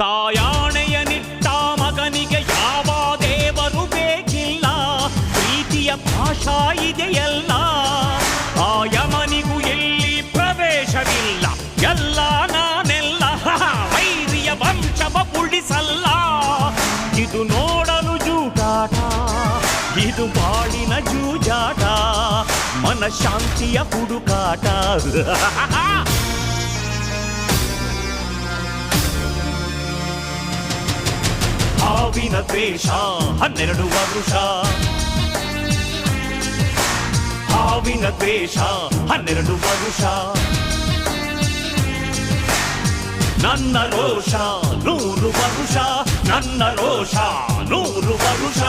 ತಾಯಾಣೆಯ ನಿಟ್ಟ ಮಗನಿಗೆ ಯಾವ ದೇವರು ಬೇಕಿಲ್ಲ? ಪ್ರೀತಿಯ ಭಾಷಾ ಇದೆಯಲ್ಲ. ಆ ಯಮನಿಗೂ ಎಲ್ಲಿ ಪ್ರವೇಶವಿಲ್ಲ? ಎಲ್ಲ ನಾನೆಲ್ಲ ವೈರಿಯ ವಂಶವ ಉಳಿಸಲ್ಲ. ಇದು ನೋಡಲು ಜೂಜಾಟ ಇದು ಬಾಳಿನ ಜೂಜಾಟ, ಮನಃಶಾಂತಿಯ ಹುಡುಕಾಟ. ಹಾವಿನ ದ್ವೇಷ ಹನ್ನೆರಡು ವರುಷ ಹಾವಿನ ದ್ವೇಷ ಹನ್ನೆರಡು ವರುಷ ನನ್ನ ರೋಷ ನೂರು ವರುಷ ನನ್ನ ರೋಷ ನೂರು ವರುಷ